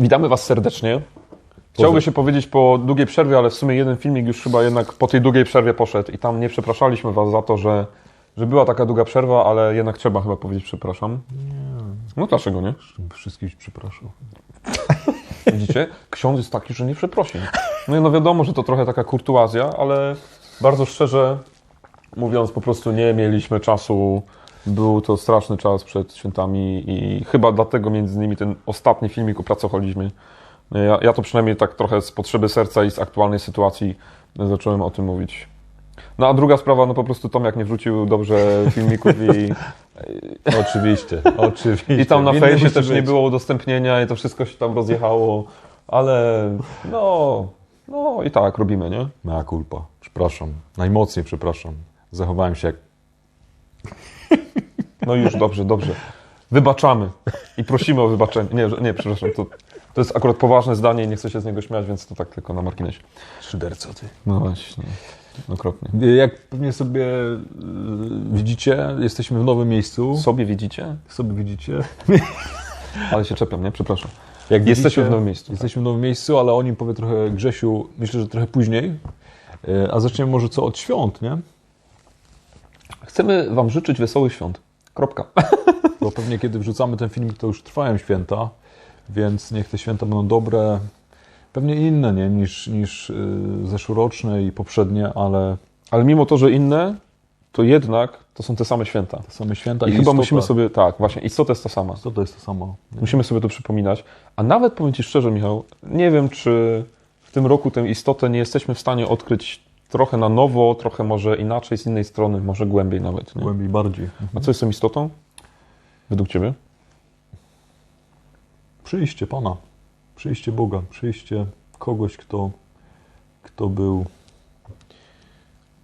Witamy Was serdecznie. Chciałby się powiedzieć po długiej przerwie, ale w sumie jeden filmik już chyba jednak po tej długiej przerwie poszedł i tam nie przepraszaliśmy Was za to, że, że była taka długa przerwa, ale jednak trzeba chyba powiedzieć przepraszam. No dlaczego nie? Wszystkich przepraszam. Widzicie? Ksiądz jest taki, że nie przeprosi. No i no wiadomo, że to trochę taka kurtuazja, ale bardzo szczerze mówiąc, po prostu nie mieliśmy czasu. Był to straszny czas przed świętami i chyba dlatego między innymi ten ostatni filmik o pracocholizmie. Ja, ja to przynajmniej tak trochę z potrzeby serca i z aktualnej sytuacji zacząłem o tym mówić. No a druga sprawa, no po prostu Tomek nie wrzucił dobrze filmików i, Oczywiście, oczywiście. i tam na fejsie też nie być. było udostępnienia i to wszystko się tam rozjechało, ale no, no i tak robimy, nie? Mea culpa. Przepraszam. Najmocniej przepraszam. Zachowałem się jak... No już, dobrze, dobrze. Wybaczamy i prosimy o wybaczenie. Nie, nie przepraszam, to, to jest akurat poważne zdanie i nie chcę się z niego śmiać, więc to tak tylko na marginesie. Szyderco ty. No właśnie, okropnie. Jak pewnie sobie y, widzicie, jesteśmy w nowym miejscu. Sobie widzicie? sobie widzicie. Ale się czepiam, nie? Przepraszam. Jak Jesteśmy w nowym miejscu. Jesteśmy w nowym miejscu, ale o nim powie trochę Grzesiu, myślę, że trochę później. Y, A zaczniemy może co od świąt, nie? Chcemy Wam życzyć wesołych świąt. Kropka. Bo pewnie kiedy wrzucamy ten filmik, to już trwają święta, więc niech te święta będą dobre. Pewnie inne, nie? Niż, niż y, zeszłoroczne i poprzednie, ale Ale mimo to, że inne, to jednak to są te same święta. te same święta. I chyba istota. musimy sobie, tak, właśnie, istota jest ta sama. Co to jest to samo? Musimy sobie to przypominać. A nawet powiem Ci szczerze, Michał, nie wiem, czy w tym roku tę istotę nie jesteśmy w stanie odkryć trochę na nowo, trochę może inaczej, z innej strony, może głębiej nawet. Nie? Głębiej, bardziej. A co jest tą istotą? Według Ciebie? Przyjście Pana, przyjście Boga, przyjście kogoś, kto, kto był.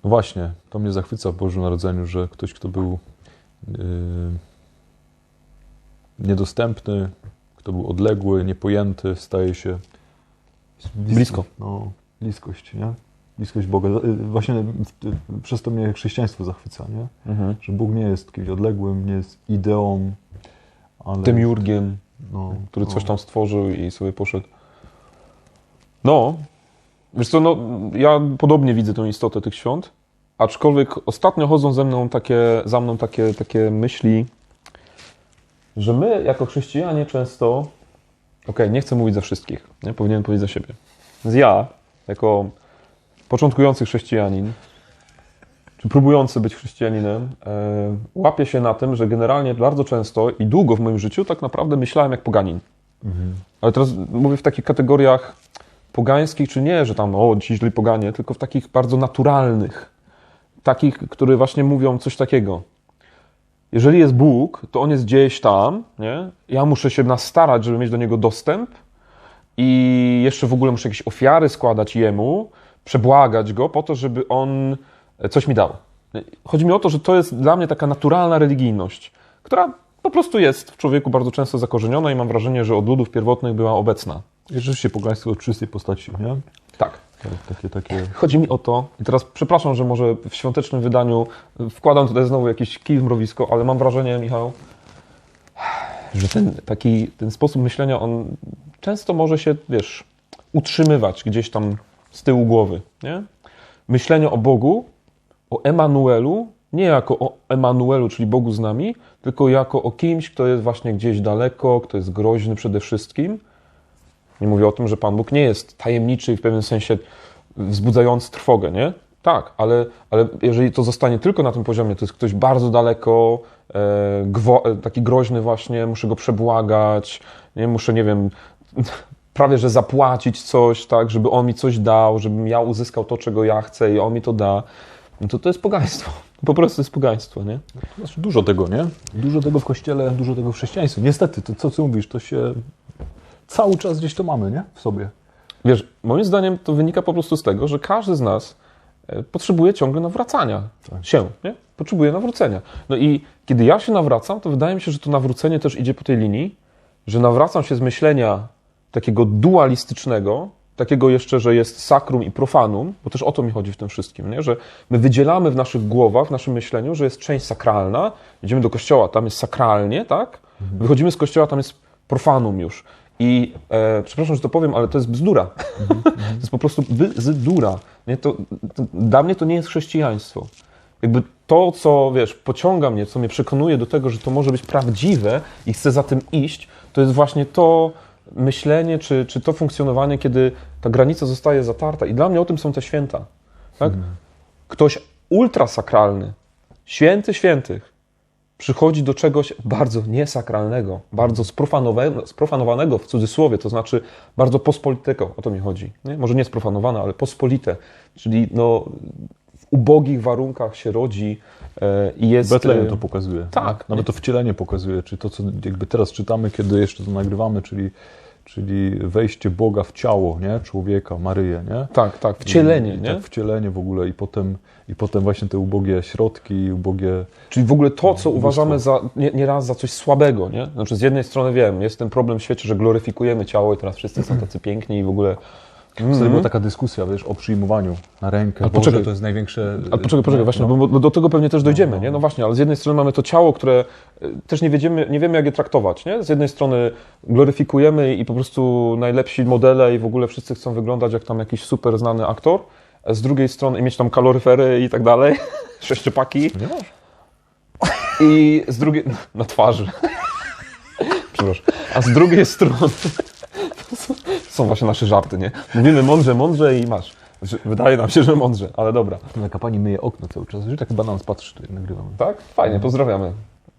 No właśnie, to mnie zachwyca w Bożym Narodzeniu, że ktoś, kto był yy, niedostępny, kto był odległy, niepojęty, staje się. Blisko. No, bliskość, nie? Bliskość Boga. Yy, Właśnie w- przez to mnie chrześcijaństwo zachwyca, nie? Mhm. Że Bóg nie jest kimś odległym, nie jest ideą, ale... Demiurgiem, no, który no. coś tam stworzył i sobie poszedł. No, wiesz co, no, ja podobnie widzę tę istotę tych świąt, aczkolwiek ostatnio chodzą ze mną takie, za mną takie, takie myśli, że my jako chrześcijanie często, okej, nie chcę mówić za wszystkich, nie? powinienem powiedzieć za siebie, więc ja, jako początkujący chrześcijanin, czy próbujący być chrześcijaninem, e, łapię się na tym, że generalnie bardzo często i długo w moim życiu tak naprawdę myślałem jak poganin. Mhm. Ale teraz mówię w takich kategoriach pogańskich, czy nie, że tam, o, ci źli poganie, tylko w takich bardzo naturalnych. Takich, które właśnie mówią coś takiego. Jeżeli jest Bóg, to On jest gdzieś tam, nie? Ja muszę się nastarać, żeby mieć do Niego dostęp i jeszcze w ogóle muszę jakieś ofiary składać Jemu, przebłagać Go po to, żeby On coś mi dał. Chodzi mi o to, że to jest dla mnie taka naturalna religijność, która po prostu jest w człowieku bardzo często zakorzeniona i mam wrażenie, że od ludów pierwotnych była obecna. Rzeczywiście pogaństwo w czystej postaci, nie? Tak. Tak, takie, takie... Chodzi mi o to, i teraz przepraszam, że może w świątecznym wydaniu wkładam tutaj znowu jakiś kij w mrowisko, ale mam wrażenie, Michał, że ten taki ten sposób myślenia, on często może się, wiesz, utrzymywać gdzieś tam z tyłu głowy, nie? Myślenie o Bogu, o Emanuelu, nie jako o Emanuelu, czyli Bogu z nami, tylko jako o kimś, kto jest właśnie gdzieś daleko, kto jest groźny przede wszystkim, nie mówię o tym, że Pan Bóg nie jest tajemniczy i w pewnym sensie wzbudzający trwogę, nie? Tak, ale, ale jeżeli to zostanie tylko na tym poziomie, to jest ktoś bardzo daleko, e, gwo, e, taki groźny właśnie, muszę go przebłagać, nie? muszę, nie wiem, prawie że zapłacić coś, tak, żeby on mi coś dał, żebym ja uzyskał to, czego ja chcę i on mi to da, no to to jest pogaństwo. Po prostu jest pogaństwo, nie? Znaczy dużo tego, nie? Dużo tego w kościele, dużo tego w chrześcijaństwie. Niestety, to co ty mówisz, to się cały czas gdzieś to mamy, nie? W sobie. Wiesz, moim zdaniem to wynika po prostu z tego, że każdy z nas e, potrzebuje ciągle nawracania Tak. się, nie? Potrzebuje nawrócenia. No i kiedy ja się nawracam, to wydaje mi się, że to nawrócenie też idzie po tej linii, że nawracam się z myślenia takiego dualistycznego, takiego jeszcze, że jest sakrum i profanum, bo też o to mi chodzi w tym wszystkim, nie? że my wydzielamy w naszych głowach, w naszym myśleniu, że jest część sakralna, idziemy do kościoła, tam jest sakralnie, tak? Wychodzimy z kościoła, tam jest profanum już. I e, przepraszam, że to powiem, ale to jest bzdura. to jest po prostu bzdura. Nie? To, to, dla mnie to nie jest chrześcijaństwo. Jakby to, co wiesz, pociąga mnie, co mnie przekonuje do tego, że to może być prawdziwe i chcę za tym iść, to jest właśnie to myślenie, czy, czy to funkcjonowanie, kiedy ta granica zostaje zatarta. I dla mnie o tym są te święta. Tak? Ktoś ultrasakralny, święty świętych, przychodzi do czegoś bardzo niesakralnego, bardzo sprofanowanego, sprofanowanego w cudzysłowie, to znaczy bardzo pospolitego, o to mi chodzi. Nie? Może nie sprofanowane, ale pospolite, czyli no, w ubogich warunkach się rodzi jest... Betlejem e, to pokazuje. tak. Nawet to wcielenie pokazuje, czyli to, co jakby teraz czytamy, kiedy jeszcze to nagrywamy, czyli, czyli wejście Boga w ciało, nie? Człowieka, Maryję, nie? Tak, tak, wcielenie, I, nie? Tak, wcielenie w ogóle i potem, i potem właśnie te ubogie środki, ubogie... Czyli w ogóle to, co uważamy za, nie, nieraz za coś słabego, nie? Znaczy z jednej strony wiem, jest ten problem w świecie, że gloryfikujemy ciało i teraz wszyscy są tacy piękni i w ogóle... Wtedy była taka dyskusja, wiesz, o przyjmowaniu na rękę. Ale poczekaj. to jest największe... A poczekaj, poczekaj, właśnie, no. bo, do tego pewnie też dojdziemy, nie? No właśnie, ale z jednej strony mamy to ciało, które y, też nie wiemy, nie wiemy jak je traktować, nie? Z jednej strony gloryfikujemy i po prostu najlepsi modele i w ogóle wszyscy chcą wyglądać jak tam jakiś super znany aktor, z drugiej strony i mieć tam kaloryfery i tak dalej, sześciopaki Nie masz? i z drugiej... na twarzy. Przepraszam. A z drugiej strony są- właśnie nasze żarty, nie? Mówimy mądrze, mądrze i masz. Że- Wydaje nam się, że mądrze, ale dobra. Taka pani myje okno cały czas, że tak chyba na nas patrzy, jak nagrywamy. Tak? Fajnie, pozdrawiamy.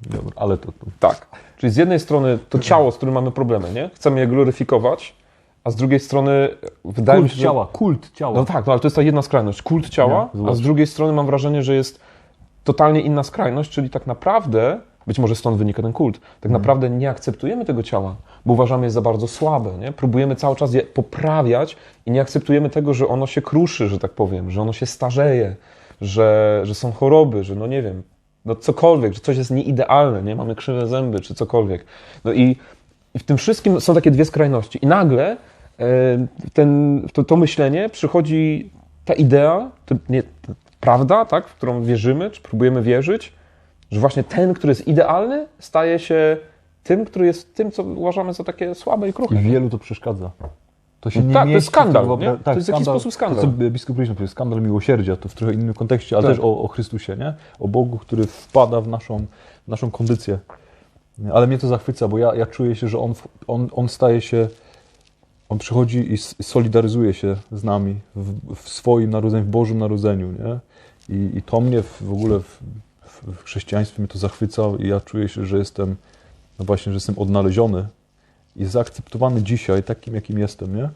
Dobra, ale to... to Tak. Czyli z jednej strony to ciało, z którym mamy problemy, nie? Chcemy je gloryfikować, a z drugiej strony wydaje mi kult się, że... ciała, kult ciała. No tak, no ale to jest ta jedna skrajność. Kult ciała, Nie, a z drugiej strony mam wrażenie, że jest totalnie inna skrajność, czyli tak naprawdę, być może stąd wynika ten kult, tak Mhm. naprawdę nie akceptujemy tego ciała, bo uważamy je za bardzo słabe, nie? Próbujemy cały czas je poprawiać i nie akceptujemy tego, że ono się kruszy, że tak powiem, że ono się starzeje, że, że są choroby, że no nie wiem, no cokolwiek, że coś jest nieidealne, nie? Mamy krzywe zęby, czy cokolwiek. No i, i w tym wszystkim są takie dwie skrajności. I nagle e, ten, to, to myślenie przychodzi ta idea, to, nie, to prawda, tak, w którą wierzymy, czy próbujemy wierzyć, że właśnie ten, który jest idealny, staje się tym, który jest tym, co uważamy za takie słabe i kruche. I wielu to przeszkadza. To się No nie tak, to jest skandal, tym nie? wyobraż- To jest w jakiś sposób skandal. To, co biskup Ryszard powiedział, skandal miłosierdzia, to w trochę innym kontekście, ale Tak. też o, o Chrystusie, nie? O Bogu, który wpada w naszą, w naszą kondycję. Ale mnie to zachwyca, bo ja, ja czuję się, że on, on, on staje się, on przychodzi i solidaryzuje się z nami w, w swoim narodzeniu, w Bożym Narodzeniu, nie? I, i to mnie w, w ogóle w, w, chrześcijaństwie mnie to zachwyca i ja czuję się, że jestem, no właśnie, że jestem odnaleziony i zaakceptowany dzisiaj takim, jakim jestem, nie?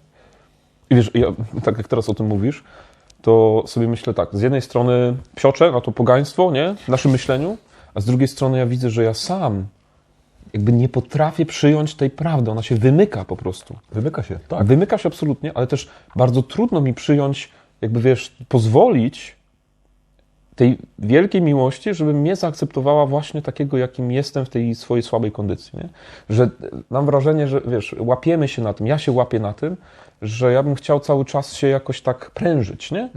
I wiesz, ja, tak jak teraz o tym mówisz, to sobie myślę tak, z jednej strony psioczę na to pogaństwo, nie, w naszym myśleniu, a z drugiej strony ja widzę, że ja sam jakby nie potrafię przyjąć tej prawdy, ona się wymyka po prostu. Wymyka się, tak. Wymyka się absolutnie, ale też bardzo trudno mi przyjąć, jakby wiesz, pozwolić tej wielkiej miłości, żeby mnie zaakceptowała właśnie takiego, jakim jestem w tej swojej słabej kondycji. Nie? Że mam wrażenie, że wiesz, łapiemy się na tym, ja się łapię na tym, że ja bym chciał cały czas się jakoś tak prężyć, nie?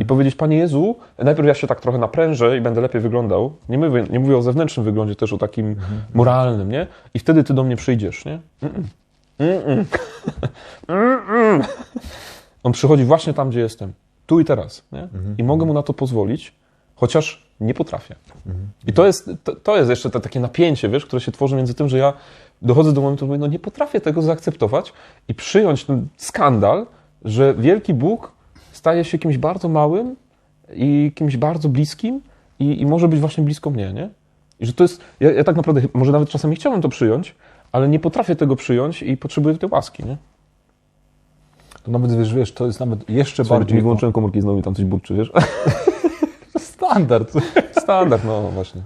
I powiedzieć, Panie Jezu, najpierw ja się tak trochę naprężę i będę lepiej wyglądał. Nie mówię, nie mówię o zewnętrznym wyglądzie, też o takim moralnym, nie? I wtedy Ty do mnie przyjdziesz, nie? Mm-mm. On przychodzi właśnie tam, gdzie jestem. Tu i teraz. Nie? I mogę mu na to pozwolić, chociaż nie potrafię. I to jest, to, to jest jeszcze takie napięcie, wiesz, które się tworzy między tym, że ja dochodzę do momentu, mówię, no nie potrafię tego zaakceptować i przyjąć ten skandal, że wielki Bóg staje się kimś bardzo małym i kimś bardzo bliskim i, i może być właśnie blisko mnie, nie? I że to jest, ja, ja tak naprawdę, może nawet czasami chciałbym to przyjąć, ale nie potrafię tego przyjąć i potrzebuję tej łaski, nie? To nawet, wiesz, wiesz, to jest nawet jeszcze Bardziej bardziej... mi włączyłem komórki znowu mi tam coś burczy, wiesz? Standard. Standard, no właśnie.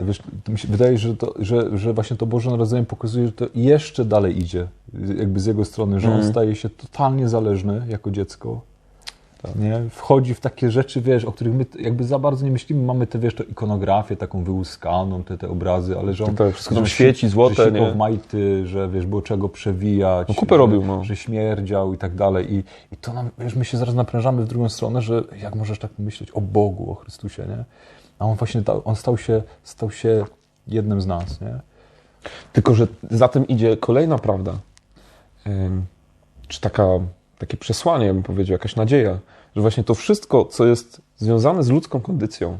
Wiesz, mi się wydaje, że, to, że, że właśnie to Boże Narodzenie pokazuje, że to jeszcze dalej idzie, jakby z jego strony, że on Mhm. staje się totalnie zależny jako dziecko. Nie? Wchodzi w takie rzeczy, wiesz, o których my jakby za bardzo nie myślimy. Mamy tę, wiesz, to ikonografię taką wyłuskaną, te, te obrazy, ale że on... Tak, wszystko tam świeci, złote, Że nie? w majty, że wiesz, było czego przewijać. No kupę że, robił, no. Że śmierdział i tak dalej. I, I to nam, wiesz, my się zaraz naprężamy w drugą stronę, że jak możesz tak myśleć o Bogu, o Chrystusie, nie? A on właśnie, on stał się, stał się jednym z nas, nie? Tylko, że za tym idzie kolejna prawda, em, czy taka, takie przesłanie, ja bym powiedział, jakaś nadzieja, że właśnie to wszystko, co jest związane z ludzką kondycją,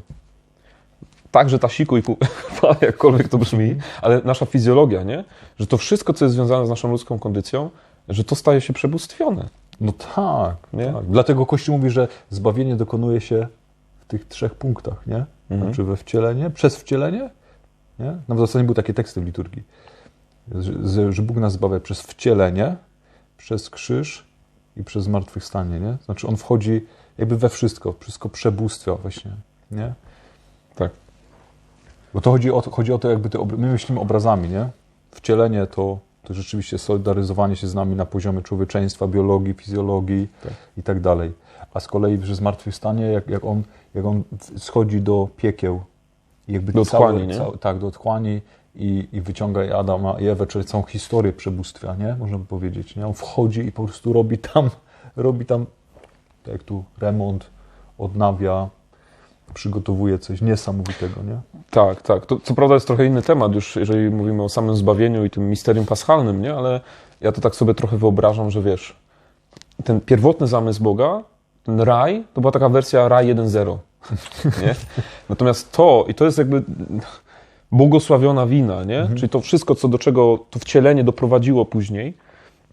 także ta siku i kupa, jakkolwiek to brzmi, ale nasza fizjologia, nie? Że to wszystko, co jest związane z naszą ludzką kondycją, że to staje się przebóstwione. No tak, Nie? tak. Dlatego Kościół mówi, że zbawienie dokonuje się w tych trzech punktach, nie? Mhm. Znaczy we wcielenie, przez wcielenie, nie? No w zasadzie były takie teksty w liturgii, że, że Bóg nas zbawia przez wcielenie, przez krzyż i przez zmartwychwstanie, nie? Znaczy On wchodzi jakby we wszystko, wszystko przebóstwia właśnie, nie? Tak. Bo to chodzi o to, chodzi o to jakby te, obra- my myślimy obrazami, nie? Wcielenie to, to rzeczywiście solidaryzowanie się z nami na poziomie człowieczeństwa, biologii, fizjologii Tak. i tak dalej. A z kolei przy zmartwychwstanie, jak, jak, on, jak on schodzi do piekieł, i jakby Do otchłani, nie? całe- tak, do otchłani i, i wyciąga Adama i Ewę, czyli całą historię przebóstwia, nie? Można by powiedzieć, nie? On wchodzi i po prostu robi tam, robi tam, tak jak tu, remont, odnawia, przygotowuje coś niesamowitego, nie? Tak, tak. To, co prawda jest trochę inny temat już, jeżeli mówimy o samym zbawieniu i tym misterium paschalnym, nie? Ale ja to tak sobie trochę wyobrażam, że wiesz, ten pierwotny zamysł Boga, ten raj, to była taka wersja raj 1.0, nie? Natomiast to, i to jest jakby błogosławiona wina, nie? Czyli to wszystko, co do czego to wcielenie doprowadziło później,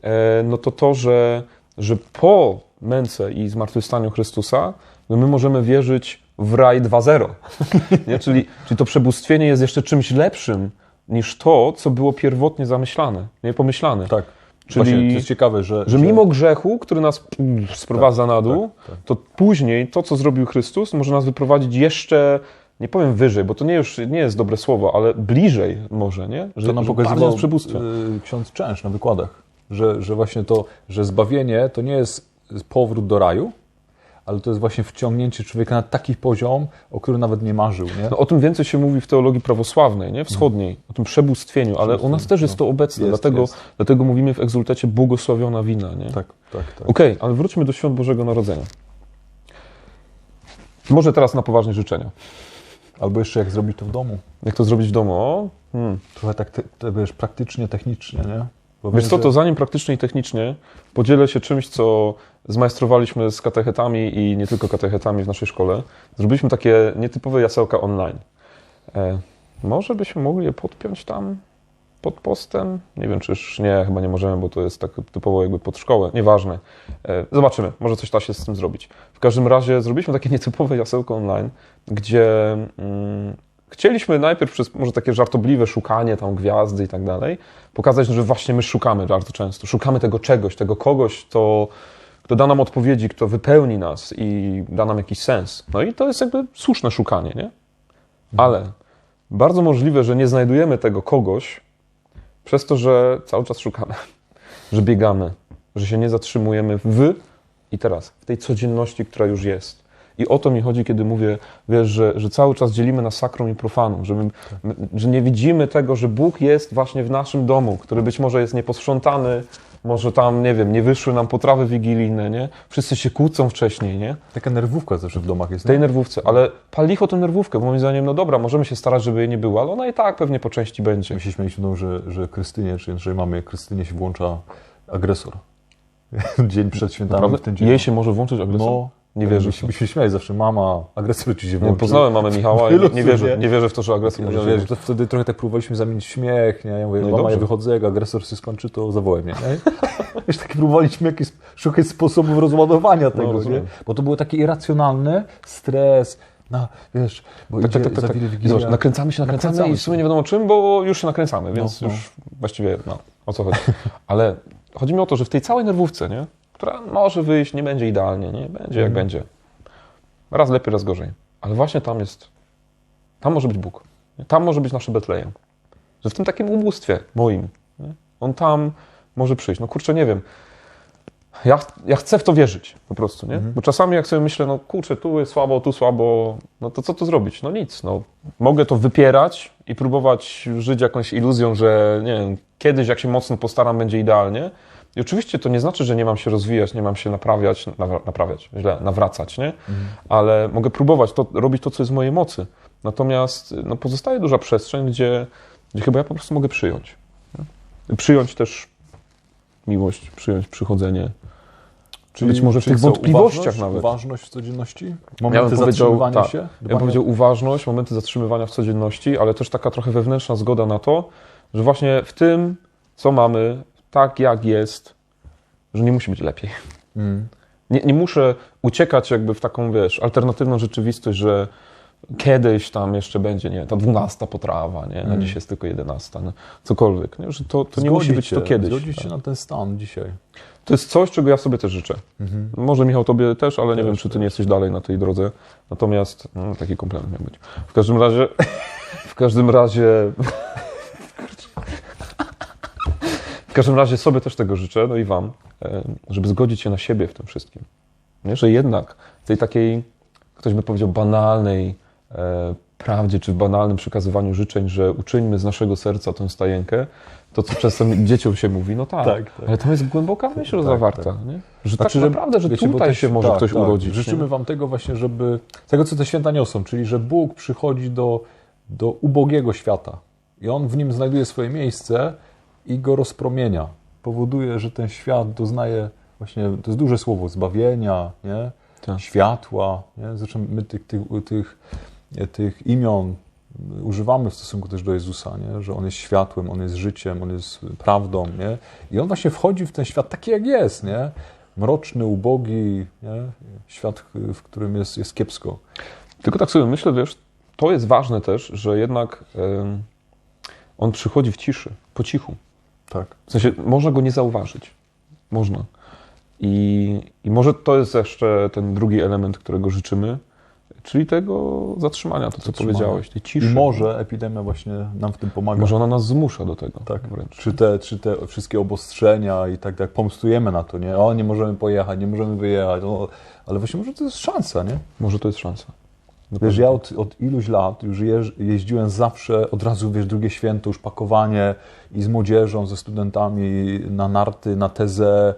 e, no to to, że, że po męce i zmartwychwstaniu Chrystusa, no my możemy wierzyć w raj 2.0. Nie? Czyli, czyli to przebóstwienie jest jeszcze czymś lepszym niż to, co było pierwotnie zamyślane, nie pomyślane. Tak. Czyli- Właśnie, to jest ciekawe, że... Że mimo grzechu, który nas sprowadza na dół, tak, tak. to później to, co zrobił Chrystus, może nas wyprowadzić jeszcze, nie powiem wyżej, bo to nie już nie jest dobre słowo, ale bliżej może, nie? Że, To nam pokazywał y, ksiądz Częsz na wykładach, że, że właśnie to, że zbawienie to nie jest powrót do raju, ale to jest właśnie wciągnięcie człowieka na taki poziom, o którym nawet nie marzył, nie? No, o tym więcej się mówi w teologii prawosławnej, nie? wschodniej, o tym przebóstwieniu, ale u nas też jest to obecne, Jest, dlatego, jest. dlatego mówimy w egzultecie błogosławiona wina. Nie? Tak, tak, tak. Okej, ale wróćmy do świąt Bożego Narodzenia. Może teraz na poważnie życzenia. Albo jeszcze jak zrobić to w domu. Jak to zrobić w domu? O, hmm. Trochę tak, te, te, wiesz, praktycznie, technicznie, nie? Bo Wiesz co, to zanim praktycznie i technicznie podzielę się czymś, co zmajstrowaliśmy z katechetami i nie tylko katechetami w naszej szkole. Zrobiliśmy takie nietypowe jasełka online. E, może byśmy mogli je podpiąć tam pod postem? Nie wiem, czy już nie, chyba nie możemy, bo to jest tak typowo jakby pod szkołę. Nieważne. E, zobaczymy, może coś da się z tym zrobić. W każdym razie zrobiliśmy takie nietypowe jasełko online, gdzie mm, chcieliśmy najpierw przez może takie żartobliwe szukanie tam gwiazdy i tak dalej, pokazać, że właśnie my szukamy bardzo często. Szukamy tego czegoś, tego kogoś, kto, kto da nam odpowiedzi, kto wypełni nas i da nam jakiś sens. No i to jest jakby słuszne szukanie, nie? Ale bardzo możliwe, że nie znajdujemy tego kogoś przez to, że cały czas szukamy, że biegamy, że się nie zatrzymujemy w i teraz, w tej codzienności, która już jest. I o to mi chodzi, kiedy mówię, wiesz, że, że cały czas dzielimy na sakrum i profanum, że, my, my, że nie widzimy tego, że Bóg jest właśnie w naszym domu, który być może jest nieposprzątany, może tam, nie wiem, nie wyszły nam potrawy wigilijne, nie? Wszyscy się kłócą wcześniej, nie? Taka nerwówka zawsze w domach jest, tej nie? nerwówce, ale pal licho tę nerwówkę, bo moim zdaniem, no dobra, możemy się starać, żeby jej nie było, ale ona i tak pewnie po części będzie. My się śmialiśmy, no, że, że Krystynie, czy że mamy Krystynie się włącza agresor. dzień przed świętami, Naprawdę? w ten dzień. Jej się może włączyć agresor? No, Nie wierzę Myśmy, to. myśmy śmiali zawsze, mama, agresor ci się Nie, poznałem mamę Michała i nie, nie, wierzę, nie wierzę w to, że agresor może się włączyć. to wtedy trochę tak próbowaliśmy zamienić śmiech, nie? Ja mówię, No mama, dobrze. ja wychodzę, jak agresor się skończy, to zawołaj mnie, nie? Wiesz, tak próbowaliśmy jakieś, szukać sposobów rozładowania tego, nie? No, rozumiem. Bo to było takie irracjonalne, stres, no, wiesz, bo Tak, idzie tak, tak, tak. nakręcamy się, nakręcamy, Nakręcamy i w sumie nie wiadomo czym, bo już się nakręcamy, więc no. już właściwie, no, o co chodzi. Ale chodzi mi o to, że w tej całej nerwówce, nie, która może wyjść, nie będzie idealnie, nie, będzie jak Mhm. będzie. Raz lepiej, raz gorzej. Ale właśnie tam jest, tam może być Bóg. Tam może być nasze Betlejem. Że w tym takim ubóstwie moim, nie? on tam może przyjść. No kurczę, nie wiem. Ja, ja chcę w to wierzyć po prostu, nie? Mhm. Bo czasami jak sobie myślę, no kurczę, tu jest słabo, tu słabo, no to co tu zrobić? No nic, no. Mogę to wypierać i próbować żyć jakąś iluzją, że nie wiem, kiedyś jak się mocno postaram, będzie idealnie. I oczywiście to nie znaczy, że nie mam się rozwijać, nie mam się naprawiać, nawra- naprawiać, źle, nawracać, nie? Ale mogę próbować to, robić to, co jest w mojej mocy. Natomiast no, pozostaje duża przestrzeń, gdzie, gdzie chyba ja po prostu mogę przyjąć. Nie? Przyjąć też miłość, przyjąć przychodzenie. być może w tych wątpliwościach uważność, nawet. Uważność w codzienności? Ja Momenty powiedział, zatrzymywania tak, się? Ja bym powiedział uważność, momenty zatrzymywania w codzienności, ale też taka trochę wewnętrzna zgoda na to, że właśnie w tym, co mamy, tak jak jest, że nie musi być lepiej. Mm. Nie, nie muszę uciekać jakby w taką, wiesz, alternatywną rzeczywistość, że kiedyś tam jeszcze będzie, nie, ta dwunasta potrawa, nie, a Mm. dzisiaj jest tylko jedenasta, no, cokolwiek, nie, że to, to nie musi być to kiedyś. Zgodzić tak. się na ten stan dzisiaj. To jest coś, czego ja sobie też życzę. Mhm. Może Michał, tobie też, ale nie Też, wiem, czy ty nie jesteś dalej na tej drodze. Natomiast no, taki komplement miał być. W każdym razie, w każdym razie, w każdym razie sobie też tego życzę, no i wam, e, żeby zgodzić się na siebie w tym wszystkim. Nie? Że jednak w tej takiej, ktoś by powiedział, banalnej e, prawdzie, czy w banalnym przekazywaniu życzeń, że uczyńmy z naszego serca tę stajenkę, to co czasem dzieciom się mówi, no tak, Tak, tak. ale tam jest głęboka myśl Tak, zawarta, tak. nie? że Znaczy, tak naprawdę, że wiecie, tutaj też- się może tak, ktoś tak. urodzić. Życzymy nie? Wam tego właśnie, żeby, tego co te święta niosą, czyli że Bóg przychodzi do, do ubogiego świata i On w nim znajduje swoje miejsce i go rozpromienia. Powoduje, że ten świat doznaje właśnie, to jest duże słowo, zbawienia, nie? Tak. światła. Nie? Zresztą my tych, tych, tych, tych imion używamy w stosunku też do Jezusa, nie? że On jest światłem, On jest życiem, On jest prawdą. Nie? I On właśnie wchodzi w ten świat taki, jak jest. Nie? Mroczny, ubogi, nie? świat, w którym jest, jest kiepsko. Tylko tak sobie myślę, wiesz, to jest ważne też, że jednak em, on przychodzi w ciszy, po cichu. Tak. W sensie, można go nie zauważyć. Można. I, I może to jest jeszcze ten drugi element, którego życzymy, czyli tego zatrzymania, to co Zatrzymania. powiedziałeś, tej ciszy. I może epidemia właśnie nam w tym pomaga. Może ona nas zmusza do tego. Tak. wręcz. Czy te, czy te wszystkie obostrzenia i tak, tak pomstujemy na to, nie? O, nie możemy pojechać, nie możemy wyjechać, o, ale właśnie może to jest szansa, nie? Może to jest szansa. Wiesz, ja od, od iluś lat już jeż, jeździłem zawsze, od razu, wiesz, drugie święto, już pakowanie i z młodzieżą, ze studentami na narty, na tezę,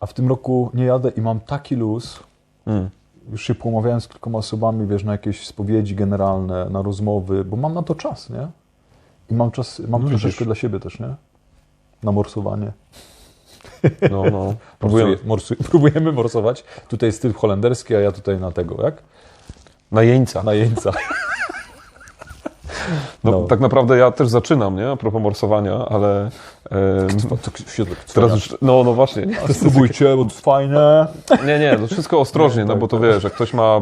a w tym roku nie jadę i mam taki luz, Mm. już się pomawiałem z kilkoma osobami, wiesz, na jakieś spowiedzi generalne, na rozmowy, bo mam na to czas, nie? I mam czas, mam No troszeczkę dla siebie też, nie? Na morsowanie. No, no. Próbujemy, próbujemy morsować. Tutaj jest styl holenderski, a ja tutaj na tego, jak? Na jeńca. Na jeńca. No, no. Tak naprawdę ja też zaczynam, nie? A propos morsowania, ale... em, Teraz już, no, no właśnie. Nie, Spróbujcie, bo to fajne. nie, nie, to wszystko ostrożnie, Nie, no tak, bo to tak. wiesz, jak ktoś ma,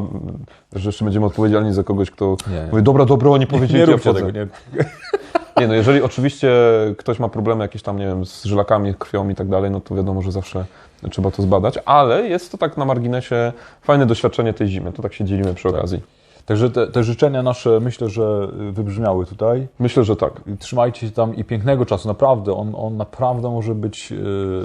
że jeszcze będziemy odpowiedzialni za kogoś, kto Nie, mówi, dobra, dobro, nie powiedzieli, Nie ja tego, nie. Nie, no jeżeli oczywiście ktoś ma problemy jakieś tam, nie wiem, z żylakami, krwią i tak dalej, no to wiadomo, że zawsze trzeba to zbadać, ale jest to tak na marginesie fajne doświadczenie tej zimy, to tak się dzielimy przy okazji. Także te, te życzenia nasze myślę, że wybrzmiały tutaj. Myślę, że tak. Trzymajcie się tam i pięknego czasu, naprawdę. On, on naprawdę może być y,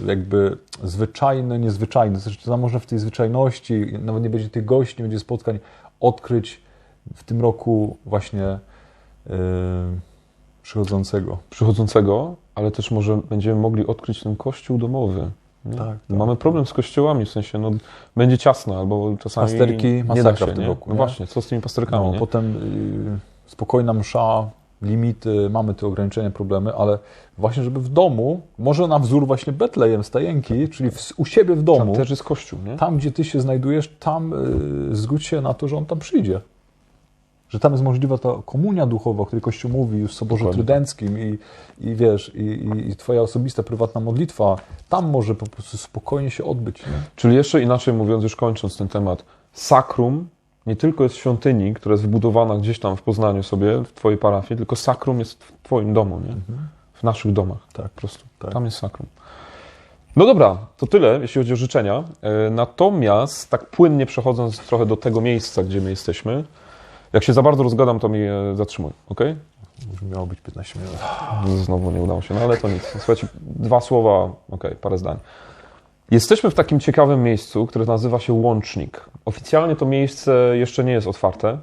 jakby zwyczajny, niezwyczajny. Zresztą tam można w tej zwyczajności, nawet nie będzie tych gości, nie będzie spotkań, odkryć w tym roku właśnie y, przychodzącego. Przychodzącego, ale też może będziemy mogli odkryć ten kościół domowy. Tak, tak, Mamy problem z kościołami, w sensie, no, będzie ciasno, albo czasami Pasterki, nie da masakra się, w tym nie? roku, No nie? właśnie, co z tymi pasterkami, No, potem y, spokojna msza, limity, mamy te ograniczenia, problemy, ale właśnie, żeby w domu, może na wzór właśnie Betlejem, stajenki, czyli w, u siebie w Tam domu, też jest kościół, nie? tam gdzie ty się znajdujesz, tam y, zgódź się na to, że on tam przyjdzie. Że tam jest możliwa ta komunia duchowa, o której Kościół mówi już w Soborze Dokładnie. Trydenckim i, i wiesz, i, i, i twoja osobista, prywatna modlitwa, tam może po prostu spokojnie się odbyć. Nie? Czyli jeszcze inaczej mówiąc, już kończąc ten temat, sakrum nie tylko jest w świątyni, która jest wybudowana gdzieś tam w Poznaniu sobie, w twojej parafii, tylko sakrum jest w twoim domu, nie? W naszych domach, Tak. po prostu. Tak. Tam jest sakrum. No dobra, to tyle, jeśli chodzi o życzenia. E, Natomiast, tak płynnie przechodząc trochę do tego miejsca, gdzie my jesteśmy, jak się za bardzo rozgadam, to mi e, zatrzymuj, ok? Miało być 15 minut. Znowu nie udało się, no ale to nic. Słuchajcie, dwa słowa, okej, parę zdań. Jesteśmy w takim ciekawym miejscu, które nazywa się Łącznik. Oficjalnie to miejsce jeszcze nie jest otwarte,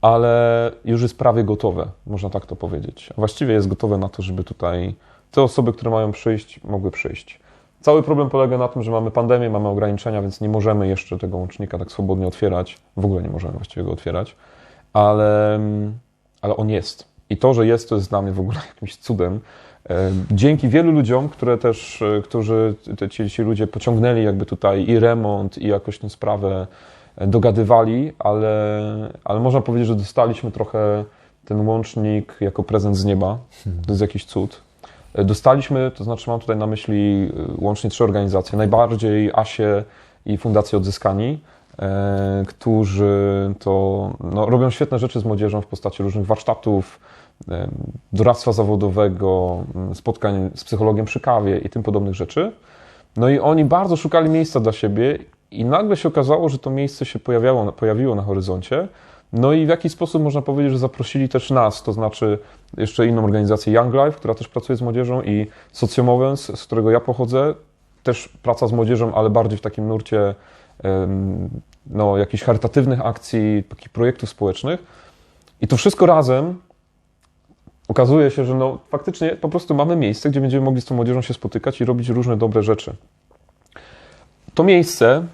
ale już jest prawie gotowe, można tak to powiedzieć. Właściwie jest gotowe na to, żeby tutaj te osoby, które mają przyjść, mogły przyjść. Cały problem polega na tym, że mamy pandemię, mamy ograniczenia, więc nie możemy jeszcze tego łącznika tak swobodnie otwierać. W ogóle nie możemy właściwie go otwierać, ale, ale on jest. I to, że jest, to jest dla mnie w ogóle jakimś cudem. Dzięki wielu ludziom, które też, e, którzy te, ci, ci ludzie pociągnęli jakby tutaj i remont, i jakoś tę sprawę e, dogadywali, ale, ale można powiedzieć, że dostaliśmy trochę ten łącznik jako prezent z nieba. To jest jakiś cud. E, Dostaliśmy, to znaczy mam tutaj na myśli łącznie trzy organizacje. Najbardziej ASIE i Fundację Odzyskani, którzy to no, robią świetne rzeczy z młodzieżą w postaci różnych warsztatów, e, doradztwa zawodowego, spotkań z psychologiem przy kawie i tym podobnych rzeczy. No i oni bardzo szukali miejsca dla siebie i nagle się okazało, że to miejsce się pojawiało, pojawiło na horyzoncie. No i w jakiś sposób można powiedzieć, że zaprosili też nas, to znaczy jeszcze inną organizację Young Life, która też pracuje z młodzieżą i Socjomowens, z którego ja pochodzę, też praca z młodzieżą, ale bardziej w takim nurcie no, jakichś charytatywnych akcji, takich projektów społecznych. I to wszystko razem okazuje się, że no, faktycznie po prostu mamy miejsce, gdzie będziemy mogli z tą młodzieżą się spotykać i robić różne dobre rzeczy. To miejsce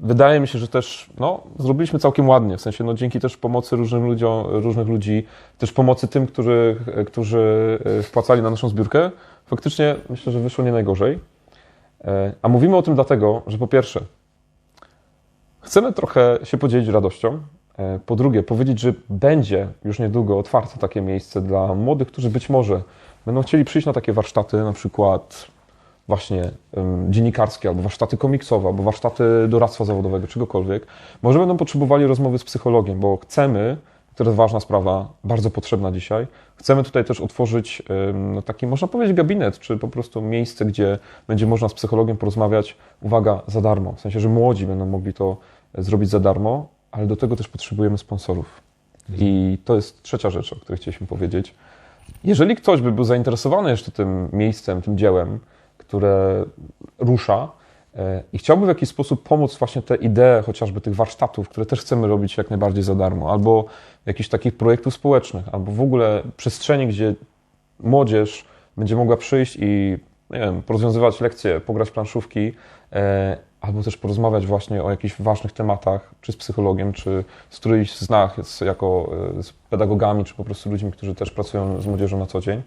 wydaje mi się, że też no, zrobiliśmy całkiem ładnie, w sensie no, dzięki też pomocy różnym ludziom, różnych ludzi, też pomocy tym, którzy, którzy e, wpłacali na naszą zbiórkę, faktycznie myślę, że wyszło nie najgorzej. E, A mówimy o tym dlatego, że po pierwsze, chcemy trochę się podzielić radością. E, Po drugie, powiedzieć, że będzie już niedługo otwarte takie miejsce dla młodych, którzy być może będą chcieli przyjść na takie warsztaty, na przykład właśnie dziennikarskie, albo warsztaty komiksowe, albo warsztaty doradztwa zawodowego, czegokolwiek. Może będą potrzebowali rozmowy z psychologiem, bo chcemy, to jest ważna sprawa, bardzo potrzebna dzisiaj, chcemy tutaj też otworzyć no, taki, można powiedzieć, gabinet, czy po prostu miejsce, gdzie będzie można z psychologiem porozmawiać, uwaga, za darmo. W sensie, że młodzi będą mogli to zrobić za darmo, ale do tego też potrzebujemy sponsorów. I to jest trzecia rzecz, o której chcieliśmy powiedzieć. Jeżeli ktoś by był zainteresowany jeszcze tym miejscem, tym dziełem, które rusza e, i chciałby w jakiś sposób pomóc właśnie te idee, chociażby tych warsztatów, które też chcemy robić jak najbardziej za darmo, albo jakichś takich projektów społecznych, albo w ogóle przestrzeni, gdzie młodzież będzie mogła przyjść i nie wiem, porozwiązywać lekcje, pograć planszówki, e, albo też porozmawiać właśnie o jakichś ważnych tematach, czy z psychologiem, czy z któryś z nas jako e, z pedagogami, czy po prostu ludźmi, którzy też pracują z młodzieżą na co dzień,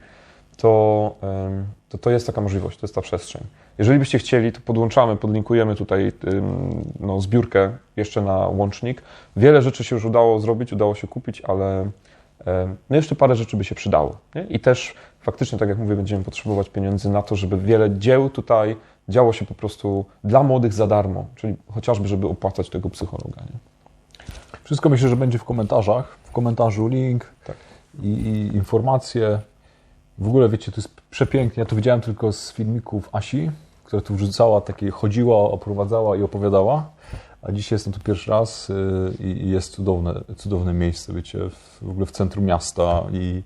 to, to to jest taka możliwość, to jest ta przestrzeń. Jeżeli byście chcieli, to podłączamy, podlinkujemy tutaj no, zbiórkę jeszcze na łącznik. Wiele rzeczy się już udało zrobić, udało się kupić, ale no jeszcze parę rzeczy by się przydało. Nie? I też faktycznie, tak jak mówię, będziemy potrzebować pieniędzy na to, żeby wiele dzieł tutaj działo się po prostu dla młodych za darmo, czyli chociażby, żeby opłacać tego psychologa. Nie? Wszystko myślę, że będzie w komentarzach. W komentarzu link Tak. i, i informacje. W ogóle wiecie, to jest przepięknie. Ja to widziałem tylko z filmików Asi, która tu wrzucała, takie chodziła, oprowadzała i opowiadała. A dzisiaj jestem tu pierwszy raz y, i jest cudowne, cudowne miejsce, wiecie, w, ogóle w centrum miasta i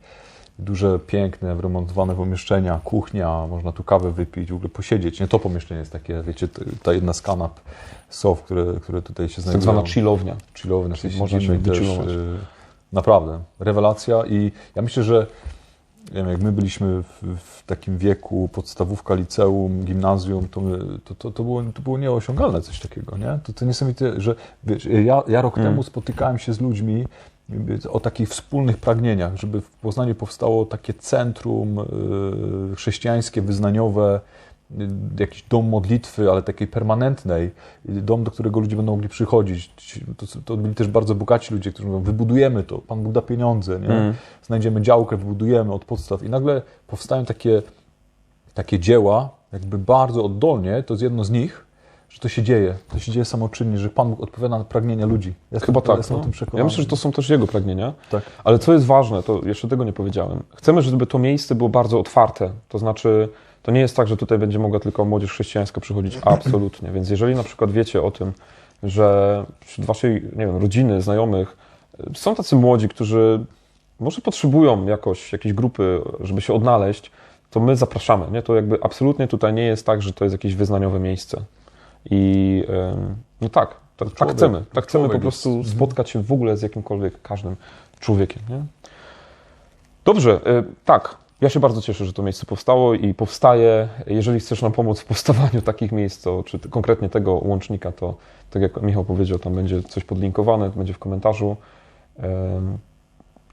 duże, piękne, wyremontowane pomieszczenia, kuchnia, można tu kawę wypić, w ogóle posiedzieć. Nie to pomieszczenie jest takie, wiecie, ta jedna z kanap sof, które, które tutaj się Tak znajdują zwana chillownia. chillowy, na Czyli można się też. y, Naprawdę, rewelacja i ja myślę, że wiem, jak my byliśmy w, w takim wieku, podstawówka, liceum, gimnazjum, to, my, to, to, to, było, to było nieosiągalne coś takiego, nie? To, to niesamowite, że wiesz, ja, ja rok Mm. temu spotykałem się z ludźmi o takich wspólnych pragnieniach, żeby w Poznaniu powstało takie centrum y, chrześcijańskie, wyznaniowe, jakiś dom modlitwy, ale takiej permanentnej, y, dom, do którego ludzie będą mogli przychodzić. To, to byli też bardzo bogaci ludzie, którzy mówią, wybudujemy to, Pan Bóg da pieniądze, nie? Mm. znajdziemy działkę, wybudujemy od podstaw i nagle powstają takie, takie dzieła, jakby bardzo oddolnie, to jest jedno z nich, że to się dzieje, to się dzieje samoczynnie, że Pan Bóg odpowiada na pragnienia ludzi. Ja Chyba tak. Jestem No. o tym Ja przekonany. myślę, że to są też jego pragnienia. Tak. Ale co jest ważne, to jeszcze tego nie powiedziałem. Chcemy, żeby to miejsce było bardzo otwarte. To znaczy, to nie jest tak, że tutaj będzie mogła tylko młodzież chrześcijańska przychodzić. Absolutnie. Więc jeżeli na przykład wiecie o tym, że wśród waszej, nie wiem, rodziny, znajomych y, są tacy młodzi, którzy może potrzebują jakoś, jakiejś grupy, żeby się odnaleźć, to my zapraszamy. Nie? To jakby absolutnie tutaj nie jest tak, że to jest jakieś wyznaniowe miejsce. I no tak, tak, tak Człowiek- chcemy. Tak chcemy po prostu jest. spotkać się w ogóle z jakimkolwiek, każdym człowiekiem. Nie? Dobrze, y, tak. Ja się bardzo cieszę, że to miejsce powstało i powstaje. Jeżeli chcesz nam pomóc w powstawaniu takich miejsc, to, czy konkretnie tego łącznika, to tak jak Michał powiedział, tam będzie coś podlinkowane, będzie w komentarzu.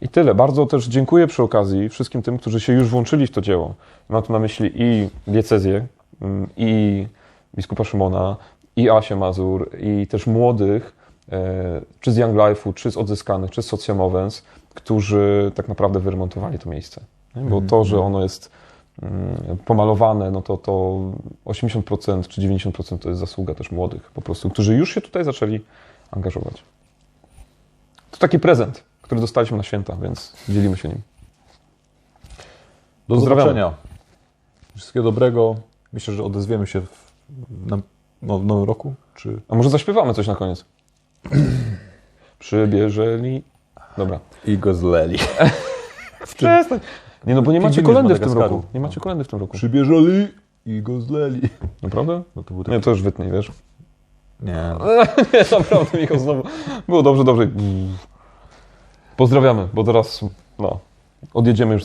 I tyle. Bardzo też dziękuję przy okazji wszystkim tym, którzy się już włączyli w to dzieło. Mam tu na myśli i diecezję, mm, i biskupa Szymona, i Asię Mazur, i też młodych, e, czy z Young Life'u, czy z Odzyskanych, czy z Socjamowens, którzy tak naprawdę wyremontowali to miejsce. Nie? Bo to, że ono jest mm, pomalowane, no to, to 80% czy 90% to jest zasługa też młodych po prostu, którzy już się tutaj zaczęli angażować. To taki prezent, który dostaliśmy na święta, więc dzielimy się nim. Do zobaczenia. Wszystkiego dobrego. Myślę, że odezwiemy się w, na, no, w nowym roku. Czy... A może zaśpiewamy coś na koniec? Przybierzeli... Dobra. I go zleli. Przestań. Nie no, bo nie macie kolendy w tym roku. Nie macie kolendy w tym roku. Przybierzeli i go zleli. Naprawdę? No to był taki... Nie, to już wytnij, wiesz. Nie. Nie, naprawdę, Michał, znowu. Było dobrze, dobrze. Pozdrawiamy, bo teraz, no, odjedziemy już.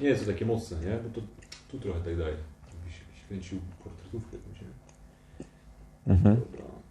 Nie jest to takie mocne, nie? Bo to tu trochę tak daje. Jakbyś kręcił portretówkę. Mhm. Dobra.